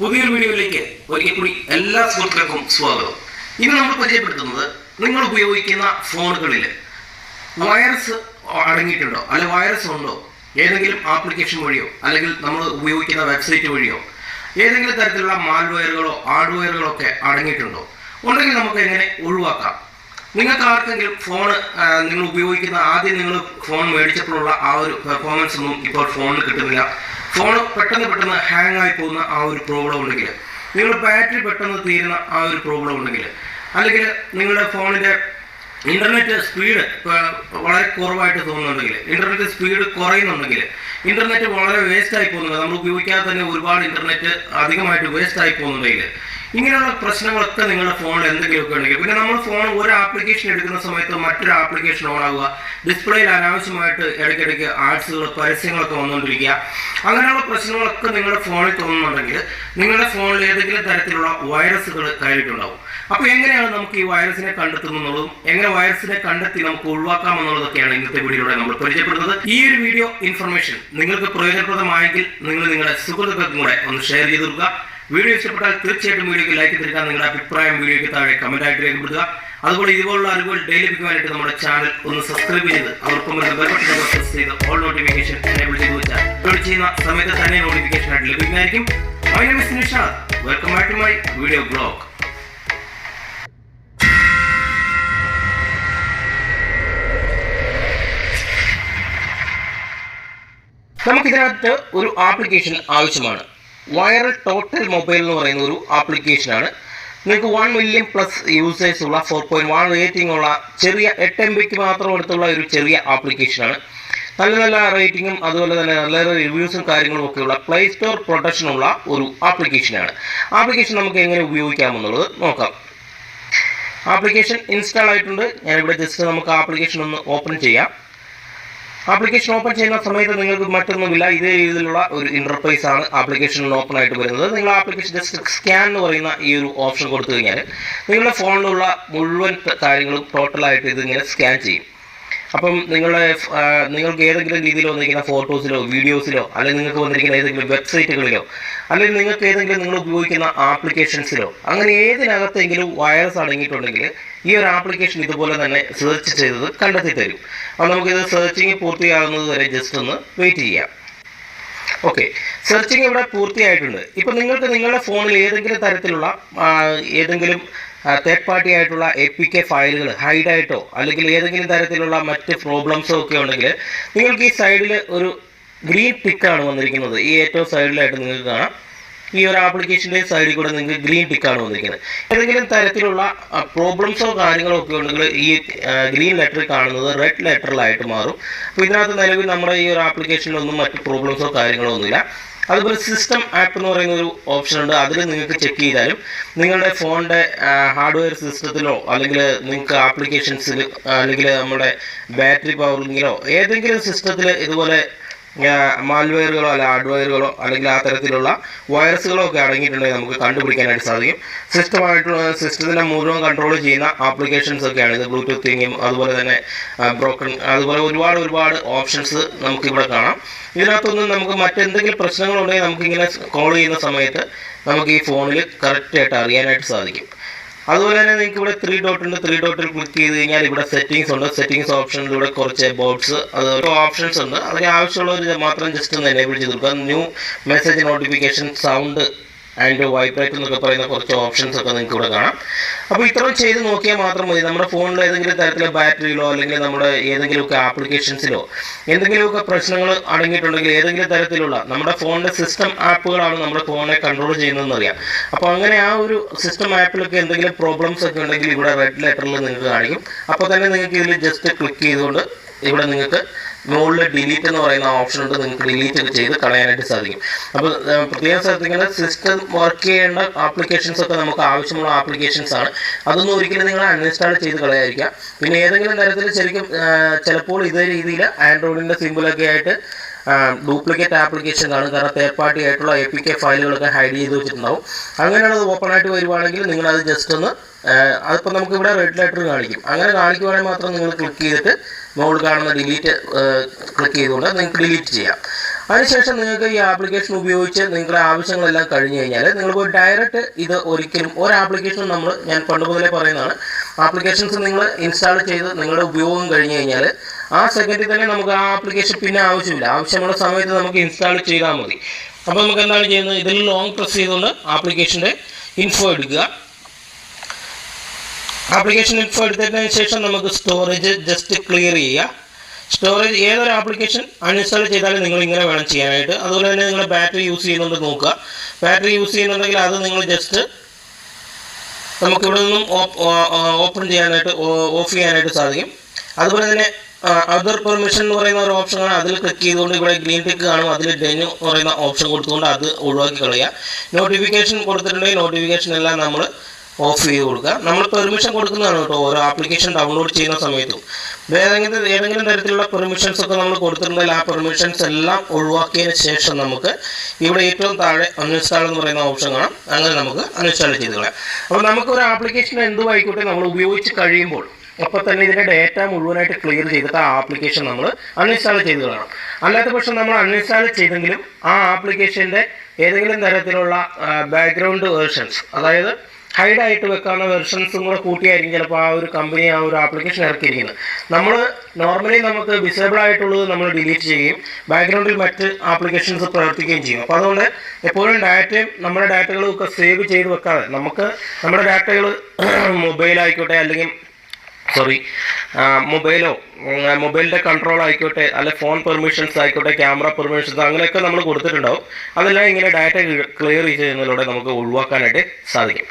പുതിയൊരു വീഡിയോയിലേക്ക് ഒരിക്കൽ കൂടി എല്ലാ സുഹൃത്തുക്കൾക്കും സ്വാഗതം. ഇന്ന് നമ്മൾ പരിചയപ്പെടുത്തുന്നത് നിങ്ങൾ ഉപയോഗിക്കുന്ന ഫോണുകളിൽ വൈറസ് അടങ്ങിയിട്ടുണ്ടോ? അല്ലെ വൈറസ് ഉണ്ടോ? ഏതെങ്കിലും ആപ്ലിക്കേഷൻ വഴിയോ? അല്ലെങ്കിൽ നമ്മൾ ഉപയോഗിക്കുന്ന വെബ്സൈറ്റ് വഴിയോ? ഏതെങ്കിലും തരത്തിലുള്ള മാൽവെയറുകളോ ഹാർഡ്വെയറുകളോ ഒക്കെ അടങ്ങിയിട്ടുണ്ടോ? ഉണ്ടെങ്കിൽ നമുക്ക് എങ്ങനെ ഒഴിവാക്കാം? നിങ്ങൾക്ക് ആർക്കെങ്കിലും ഫോൺ നിങ്ങൾ ഉപയോഗിക്കുന്ന ആദ്യം നിങ്ങൾ ഫോൺ മേടിച്ചപ്പോഴുള്ള ആ ഒരു പെർഫോമൻസ് ഒന്നും ഇപ്പോൾ ഫോണിൽ കിട്ടുന്നില്ല. ഫോൺ പെട്ടെന്ന് പെട്ടെന്ന് ഹാങ് ആയി പോകുന്ന ആ ഒരു പ്രോബ്ലം ഉണ്ടെങ്കിൽ നിങ്ങൾ ബാറ്ററി പെട്ടെന്ന് തീരുന്ന ആ ഒരു പ്രോബ്ലം ഉണ്ടെങ്കിൽ അല്ലെങ്കിൽ നിങ്ങളുടെ ഫോണിന്റെ ഇന്റർനെറ്റ് സ്പീഡ് വളരെ കുറവായിട്ട് തോന്നുന്നുണ്ടെങ്കിൽ ഇന്റർനെറ്റ് സ്പീഡ് കുറയുന്നുണ്ടെങ്കിൽ ഇന്റർനെറ്റ് വളരെ വേസ്റ്റ് ആയി പോകുന്നുണ്ട്. നമ്മൾ ഉപയോഗിക്കാതെ തന്നെ ഒരുപാട് ഇന്റർനെറ്റ് അധികമായിട്ട് വേസ്റ്റ് ആയി പോകുന്നുണ്ടെങ്കിൽ ഇങ്ങനെയുള്ള പ്രശ്നങ്ങളൊക്കെ നിങ്ങളുടെ ഫോണിൽ എന്തെങ്കിലുമൊക്കെ ഉണ്ടെങ്കിൽ പിന്നെ നമ്മൾ ഫോൺ ഒരു ആപ്ലിക്കേഷൻ എടുക്കുന്ന സമയത്ത് മറ്റൊരു ആപ്ലിക്കേഷൻ ഓൺ ആവുക ഡിസ്പ്ലേയിൽ അനാവശ്യമായിട്ട് ഇടയ്ക്കിടയ്ക്ക് ആഡ്സുകൾ പരസ്യങ്ങളൊക്കെ വന്നുകൊണ്ടിരിക്കുക അങ്ങനെയുള്ള പ്രശ്നങ്ങളൊക്കെ നിങ്ങളുടെ ഫോണിൽ തോന്നുന്നുണ്ടെങ്കിൽ നിങ്ങളുടെ ഫോണിൽ ഏതെങ്കിലും തരത്തിലുള്ള വൈറസുകൾ കയറിയിട്ടുണ്ടാവും അപ്പോൾ എങ്ങനെയാണ് നമുക്ക് ഈ വൈറസിനെ കണ്ടെത്തുന്നതും എങ്ങനെ വൈറസിനെ കണ്ടെത്തി നമുക്ക് ഒഴിവാക്കാമെന്നുള്ളതൊക്കെയാണ് ഇന്നത്തെ വീഡിയോയിലൂടെ നമ്മൾ പരിചയപ്പെടുന്നത്. ഈ ഒരു വീഡിയോ ഇൻഫർമേഷൻ നിങ്ങൾക്ക് പ്രയോജനപ്രദമായെങ്കിൽ നിങ്ങൾ നിങ്ങളുടെ സുഹൃത്തുക്കൾക്കും കൂടെ ഒന്ന് ഷെയർ ചെയ്ത് കൊടുക്കുക. വീഡിയോ ഇഷ്ടപ്പെട്ടാൽ തീർച്ചയായിട്ടും വീഡിയോക്ക് ലൈക്ക് തീർക്കാൻ നിങ്ങളുടെ അഭിപ്രായം വീഡിയോയ്ക്ക് താഴെ കമന്റ് ആയിട്ട് രേഖപ്പെടുത്തുക. അതുപോലെ ഇതുപോലുള്ള അറിവുകൾ ഡെയിലി ലഭിക്കുവാനായിട്ട് നമ്മുടെ ചാനൽ ഒന്ന് സബ്സ്ക്രൈബ് ചെയ്ത് അവർക്ക് ചെയ്ത് ഓൾ നോട്ടിഫിക്കേഷൻ ചെയ്യുന്ന സമയത്ത് തന്നെ നോട്ടിഫിക്കേഷൻ ആയിട്ട് ലഭിക്കുന്നതായിരിക്കും. Welcome back to my video blog ഒരു ആപ്ലിക്കേഷൻ ആവശ്യമാണ്. വൈറൽ ടോട്ടൽ മൊബൈൽ എന്ന് പറയുന്ന ഒരു ആപ്ലിക്കേഷനാണ് നിങ്ങൾക്ക് വൺ മില്യൺ പ്ലസ് യൂസേഴ്സ് ഉള്ള ഫോർ പോയിന്റ് വൺ റേറ്റിംഗ് ഉള്ള ചെറിയ എട്ട് എം ബിക്ക് മാത്രം എടുത്തുള്ള ഒരു ചെറിയ ആപ്ലിക്കേഷനാണ് നല്ല നല്ല റേറ്റിംഗും അതുപോലെ തന്നെ നല്ല റിവ്യൂസും കാര്യങ്ങളും ഒക്കെയുള്ള പ്ലേ സ്റ്റോർ പ്രൊട്ടക്ഷനുള്ള ഒരു ആപ്ലിക്കേഷനാണ് ആപ്ലിക്കേഷൻ നമുക്ക് എങ്ങനെ ഉപയോഗിക്കാമെന്നുള്ളത് നോക്കാം. ആപ്ലിക്കേഷൻ ഇൻസ്റ്റാൾ ആയിട്ടുണ്ട്. ഞാനിവിടെ ജസ്റ്റ് നമുക്ക് ആപ്ലിക്കേഷൻ ഒന്ന് ഓപ്പൺ ചെയ്യാം. ആപ്ലിക്കേഷൻ ഓപ്പൺ ചെയ്യുന്ന സമയത്ത് നിങ്ങൾക്ക് മറ്റൊന്നുമില്ല. ഇതേ രീതിയിലുള്ള ഒരു ഇന്റർഫേസ് ആണ് ആപ്ലിക്കേഷൻ ഓപ്പൺ ആയിട്ട് വരുന്നത്. നിങ്ങൾ ആപ്ലിക്കേഷൻ ജസ്റ്റ് സ്കാൻ എന്ന് പറയുന്ന ഈ ഒരു ഓപ്ഷൻ കൊടുത്തു കഴിഞ്ഞാൽ നിങ്ങളുടെ ഫോണിലുള്ള മുഴുവൻ കാര്യങ്ങളും ടോട്ടലായിട്ട് ഇതിങ്ങനെ സ്കാൻ ചെയ്യും. അപ്പം നിങ്ങളുടെ നിങ്ങൾക്ക് ഏതെങ്കിലും രീതിയിൽ വന്നിരിക്കുന്ന ഫോട്ടോസിലോ വീഡിയോസിലോ അല്ലെങ്കിൽ നിങ്ങൾക്ക് വന്നിരിക്കുന്ന ഏതെങ്കിലും വെബ്സൈറ്റുകളിലോ അല്ലെങ്കിൽ നിങ്ങൾക്ക് ഏതെങ്കിലും നിങ്ങൾ ഉപയോഗിക്കുന്ന ആപ്ലിക്കേഷൻസിലോ അങ്ങനെ ഏതിനകത്തെങ്കിലും വൈറസ് അടങ്ങിയിട്ടുണ്ടെങ്കിൽ ഈ ഒരു ആപ്ലിക്കേഷൻ ഇതുപോലെ തന്നെ സെർച്ച് ചെയ്തത് കണ്ടെത്തി തരും അപ്പോൾ നമുക്കിത് സെർച്ചിങ് പൂർത്തിയാകുന്നത് വരെ ജസ്റ്റ് ഒന്ന് വെയിറ്റ് ചെയ്യാം. ഓക്കെ സെർച്ചിങ് ഇവിടെ പൂർത്തിയായിട്ടുണ്ട്. ഇപ്പം നിങ്ങൾക്ക് നിങ്ങളുടെ ഫോണിൽ ഏതെങ്കിലും തരത്തിലുള്ള ഏതെങ്കിലും തേർഡ് പാർട്ടി ആയിട്ടുള്ള എ പി കെ ഫയലുകൾ ഹൈഡായിട്ടോ അല്ലെങ്കിൽ ഏതെങ്കിലും തരത്തിലുള്ള മറ്റ് പ്രോബ്ലംസോ ഒക്കെ ഉണ്ടെങ്കിൽ നിങ്ങൾക്ക് ഈ സൈഡിൽ ഒരു ഗ്രീൻ ടിക്കാണ് വന്നിരിക്കുന്നത്. ഈ ഏറ്റവും സൈഡിലായിട്ട് നിങ്ങൾക്ക് കാണാം. ഈ ഒരു ആപ്ലിക്കേഷന്റെ സൈഡിൽ കൂടെ നിങ്ങൾക്ക് ഗ്രീൻ ടിക്കാണ് വന്നിരിക്കുന്നത്. ഏതെങ്കിലും തരത്തിലുള്ള പ്രോബ്ലംസോ കാര്യങ്ങളോ ഒക്കെ ഉണ്ടെങ്കിൽ ഈ ഗ്രീൻ ലെറ്റർ കാണുന്നത് റെഡ് ലെറ്ററിലായിട്ട് മാറും. അപ്പോൾ ഇതിനകത്ത് നിലവിൽ നമ്മുടെ ഈ ഒരു ആപ്ലിക്കേഷനിലൊന്നും മറ്റ് പ്രോബ്ലംസോ കാര്യങ്ങളോ ഒന്നുമില്ല. അതുപോലെ സിസ്റ്റം ആപ്പ് എന്ന് പറയുന്ന ഒരു ഓപ്ഷൻ ഉണ്ട്. അതിൽ നിങ്ങൾക്ക് ചെക്ക് ചെയ്താലും നിങ്ങളുടെ ഫോണിന്റെ ഹാർഡ്വെയർ സിസ്റ്റത്തിലോ അല്ലെങ്കിൽ നിങ്ങൾക്ക് ആപ്ലിക്കേഷൻസിൽ അല്ലെങ്കിൽ നമ്മുടെ ബാറ്ററി പവറിങ്ങിലോ ഏതെങ്കിലും സിസ്റ്റത്തിൽ ഇതുപോലെ മാൽവെയറുകളോ അല്ല ഹാർഡ്വെയറുകളോ അല്ലെങ്കിൽ ആ തരത്തിലുള്ള വൈറസുകളോ ഒക്കെ അടങ്ങിയിട്ടുണ്ടെങ്കിൽ നമുക്ക് കണ്ടുപിടിക്കാനായിട്ട് സാധിക്കും. സിസ്റ്റമായിട്ടുള്ള സിസ്റ്റത്തിനെ മുഴുവൻ കൺട്രോൾ ചെയ്യുന്ന ആപ്ലിക്കേഷൻസ് ഒക്കെയാണ്. ഇത് ബ്ലൂടൂത്തിങ്ങും അതുപോലെ തന്നെ ബ്രോക്കൺ അതുപോലെ ഒരുപാട് ഒരുപാട് ഓപ്ഷൻസ് നമുക്ക് ഇവിടെ കാണാം. ഇതിനകത്തൊന്നും നമുക്ക് മറ്റെന്തെങ്കിലും പ്രശ്നങ്ങളുണ്ടെങ്കിൽ നമുക്കിങ്ങനെ കോൾ ചെയ്യുന്ന സമയത്ത് നമുക്ക് ഈ ഫോണിൽ കറക്റ്റായിട്ട് അറിയാനായിട്ട് സാധിക്കും. അതുപോലെ തന്നെ നിങ്ങൾക്ക് ഇവിടെ ത്രീ ഡോട്ട് ഉണ്ട്. ത്രീ ഡോട്ടിൽ ക്ലിക്ക് ചെയ്ത് കഴിഞ്ഞാൽ ഇവിടെ സെറ്റിംഗ്സ് ഉണ്ട്. സെറ്റിംഗ്സ് ഓപ്ഷനിലൂടെ കുറച്ച് ബോർഡ്സ് അത് ഓപ്ഷൻസ് ഉണ്ട്. അതിന് ആവശ്യമുള്ളവർ മാത്രം ജസ്റ്റ് ഒന്ന് എനേബിൾ ചെയ്ത് കൊടുക്കുക. New message notification sound and vibrate എന്നൊക്കെ പറയുന്ന കുറച്ച് ഓപ്ഷൻസ് ഒക്കെ നിങ്ങൾക്ക് ഇവിടെ കാണാം. അപ്പോൾ ഇത്രയും ചെയ്ത് നോക്കിയാൽ മാത്രം മതി. നമ്മുടെ ഫോണിൽ ഏതെങ്കിലും തരത്തിലെ ബാറ്ററിയിലോ അല്ലെങ്കിൽ നമ്മുടെ ഏതെങ്കിലുമൊക്കെ ആപ്ലിക്കേഷൻസിലോ എന്തെങ്കിലുമൊക്കെ പ്രശ്നങ്ങൾ അടങ്ങിയിട്ടുണ്ടെങ്കിൽ ഏതെങ്കിലും തരത്തിലുള്ള നമ്മുടെ ഫോണിന്റെ സിസ്റ്റം ആപ്പുകളാണ് നമ്മുടെ ഫോണിനെ കൺട്രോൾ ചെയ്യുന്നതെന്ന് അറിയാം. അപ്പോൾ അങ്ങനെ ആ ഒരു സിസ്റ്റം ആപ്പിലൊക്കെ എന്തെങ്കിലും പ്രോബ്ലംസ് ഒക്കെ ഉണ്ടെങ്കിൽ ഇവിടെ റെഡ് ലെറ്ററിൽ നിങ്ങൾക്ക് കാണിക്കും. അപ്പോൾ തന്നെ നിങ്ങൾക്ക് ഇതിൽ ജസ്റ്റ് ക്ലിക്ക് ചെയ്തുകൊണ്ട് ഇവിടെ നിങ്ങൾക്ക് മുകളിൽ ഡിലീറ്റ് എന്ന് പറയുന്ന ഓപ്ഷൻ ഉണ്ട്. നിങ്ങൾക്ക് ഡിലീറ്റ് ചെയ്ത് കളയാനായിട്ട് സാധിക്കും. അപ്പോൾ പ്രത്യേകം ശ്രദ്ധിക്കേണ്ട സിസ്റ്റം വർക്ക് ചെയ്യേണ്ട ആപ്ലിക്കേഷൻസ് ഒക്കെ നമുക്ക് ആവശ്യമുള്ള ആപ്ലിക്കേഷൻസ് ആണ്. അതൊന്നും ഒരിക്കലും നിങ്ങൾ അൺഇൻസ്റ്റാൾ ചെയ്ത് കളയാതിരിക്കുക. പിന്നെ ഏതെങ്കിലും തരത്തിൽ ശരിക്കും ചിലപ്പോൾ ഇതേ രീതിയിൽ ആൻഡ്രോയിഡിന്റെ സിമ്പിളൊക്കെ ആയിട്ട് ഡ്യൂപ്ലിക്കേറ്റ് ആപ്ലിക്കേഷൻ കാണും കാരണം തേർഡ് പാർട്ടി ആയിട്ടുള്ള എ പി കെ ഫയലുകളൊക്കെ ഹൈഡ് ചെയ്ത് വെച്ചിട്ടുണ്ടാവും. അങ്ങനെയുള്ളത് ഓപ്പൺ ആയിട്ട് വരുവാണെങ്കിൽ നിങ്ങൾ അത് ജസ്റ്റ് ഒന്ന് അതിപ്പോൾ നമുക്ക് ഇവിടെ റെഡ് ലെറ്റർ കാണിക്കും. അങ്ങനെ കാണിക്കുവാണെങ്കിൽ മാത്രം നിങ്ങൾ ക്ലിക്ക് ചെയ്തിട്ട് മുകളിൽ കാണുന്ന ഡിലീറ്റ് ക്ലിക്ക് ചെയ്തുകൊണ്ട് നിങ്ങൾക്ക് ഡിലീറ്റ് ചെയ്യാം. അതിനുശേഷം നിങ്ങൾക്ക് ഈ ആപ്ലിക്കേഷൻ ഉപയോഗിച്ച് നിങ്ങളുടെ ആവശ്യങ്ങളെല്ലാം കഴിഞ്ഞു കഴിഞ്ഞാൽ നിങ്ങൾ പോയി ഡയറക്റ്റ് ഇത് ഒരിക്കലും ഒരു ആപ്ലിക്കേഷൻ നമ്മൾ ഞാൻ പണ്ട് മുതലേ പറയുന്നതാണ് ആപ്ലിക്കേഷൻസ് നിങ്ങൾ ഇൻസ്റ്റാൾ ചെയ്ത് നിങ്ങളുടെ ഉപയോഗം കഴിഞ്ഞു കഴിഞ്ഞാൽ ആ സെക്കൻഡിൽ തന്നെ നമുക്ക് ആ ആപ്ലിക്കേഷൻ പിന്നെ ആവശ്യമില്ല. ആവശ്യമുള്ള സമയത്ത് നമുക്ക് ഇൻസ്റ്റാൾ ചെയ്താൽ മതി. അപ്പോൾ നമുക്ക് എന്താണ് ചെയ്യുന്നത്? ഇതിൽ ലോങ് പ്രസ് ചെയ്തുകൊണ്ട് ആപ്ലിക്കേഷന്റെ ഇൻഫോ എടുക്കുക. ആപ്ലിക്കേഷൻ ഇൻഫോ എടുത്തതിന് ശേഷം നമുക്ക് സ്റ്റോറേജ് ജസ്റ്റ് ക്ലിയർ ചെയ്യുക സ്റ്റോറേജ് ഏതൊരു ആപ്ലിക്കേഷൻ അൺഇൻസ്റ്റാൾ ചെയ്താലും നിങ്ങൾ ഇങ്ങനെ വേണം ചെയ്യാനായിട്ട്. അതുപോലെ തന്നെ നിങ്ങൾ ബാറ്ററി യൂസ് ചെയ്യുന്നുണ്ട് നോക്കുക. ബാറ്ററി യൂസ് ചെയ്യുന്നുണ്ടെങ്കിൽ അത് നിങ്ങൾ ജസ്റ്റ് നമുക്ക് ഇവിടെ നിന്നും ഓപ്പൺ ചെയ്യാനായിട്ട് ഓഫ് ചെയ്യാനായിട്ട് സാധിക്കും. അതുപോലെ തന്നെ അതർ പെർമിഷൻ എന്ന് പറയുന്ന ഒരു ഓപ്ഷനാണ് അതിൽ ക്ലിക്ക് ചെയ്തുകൊണ്ട് ഇവിടെ ഗ്രീൻ ടിക്ക് കാണും. അതിൽ എന്ന് പറയുന്ന ഓപ്ഷൻ കൊടുത്തുകൊണ്ട് അത് ഒഴിവാക്കി കളയുക. നോട്ടിഫിക്കേഷൻ കൊടുത്തിട്ടുണ്ടെങ്കിൽ നോട്ടിഫിക്കേഷൻ എല്ലാം നമ്മൾ ഓഫ് ചെയ്ത് കൊടുക്കുക. നമ്മൾ പെർമിഷൻ കൊടുക്കുന്നതാണ് കേട്ടോ ഓരോ ആപ്ലിക്കേഷൻ ഡൗൺലോഡ് ചെയ്യുന്ന സമയത്തും. ഏതെങ്കിലും ഏതെങ്കിലും തരത്തിലുള്ള പെർമിഷൻസ് ഒക്കെ നമ്മൾ കൊടുത്തിട്ടുണ്ടെങ്കിൽ ആ പെർമിഷൻസ് എല്ലാം ഒഴിവാക്കിയതിന് ശേഷം നമുക്ക് ഇവിടെ ഏറ്റവും താഴെ അൺഇൻസ്റ്റാൾ എന്ന് പറയുന്ന ഓപ്ഷൻ കാണാം. അങ്ങനെ നമുക്ക് അൺഇൻസ്റ്റാൾ ചെയ്ത് കളയാം. അപ്പോൾ നമുക്ക് ഒരു ആപ്ലിക്കേഷൻ എന്തുമായിക്കോട്ടെ നമ്മൾ ഉപയോഗിച്ച് കഴിയുമ്പോൾ അപ്പോൾ തന്നെ ഇതിന്റെ ഡേറ്റ മുഴുവനായിട്ട് ക്ലിയർ ചെയ്തിട്ട് ആ ആപ്ലിക്കേഷൻ നമ്മൾ അൺഇൻസ്റ്റാൾ ചെയ്ത് കളയണം. അല്ലാത്ത പക്ഷം നമ്മൾ അൺഇൻസ്റ്റാൾ ചെയ്തെങ്കിലും ആ ആപ്ലിക്കേഷന്റെ ഏതെങ്കിലും തരത്തിലുള്ള ബാക്ക്ഗ്രൗണ്ട് വേർഷൻസ് അതായത് ഹൈഡ് ആയിട്ട് വെക്കാവുന്ന വെർഷൻസും കൂടെ കൂട്ടിയായിരിക്കും ചിലപ്പോൾ ആ ഒരു കമ്പനി ആ ഒരു ആപ്ലിക്കേഷൻ ഇറക്കിയിരിക്കുന്നത്. നമ്മൾ നോർമലി നമുക്ക് ഡിസേബിൾ ആയിട്ടുള്ളത് നമ്മൾ ഡിലീറ്റ് ചെയ്യുകയും ബാക്ക്ഗ്രൗണ്ടിൽ മറ്റ് ആപ്ലിക്കേഷൻസ് പ്രവർത്തിക്കുകയും ചെയ്യും. അപ്പോൾ അതുകൊണ്ട് എപ്പോഴും ഡാറ്റയും നമ്മുടെ ഡാറ്റകളും ഒക്കെ സേവ് ചെയ്ത് വെക്കാതെ നമുക്ക് നമ്മുടെ ഡാറ്റകൾ മൊബൈലായിക്കോട്ടെ അല്ലെങ്കിൽ സോറി മൊബൈലോ മൊബൈലിന്റെ കൺട്രോൾ ആയിക്കോട്ടെ അല്ലെ ഫോൺ പെർമിഷൻസ് ആയിക്കോട്ടെ ക്യാമറ പെർമിഷൻസ് അങ്ങനെയൊക്കെ നമ്മൾ കൊടുത്തിട്ടുണ്ടാവും. അതെല്ലാം ഇങ്ങനെ ഡാറ്റ ക്ലിയർ ചെയ്യുന്നതിലൂടെ നമുക്ക് ഒഴിവാക്കാനായിട്ട് സാധിക്കും.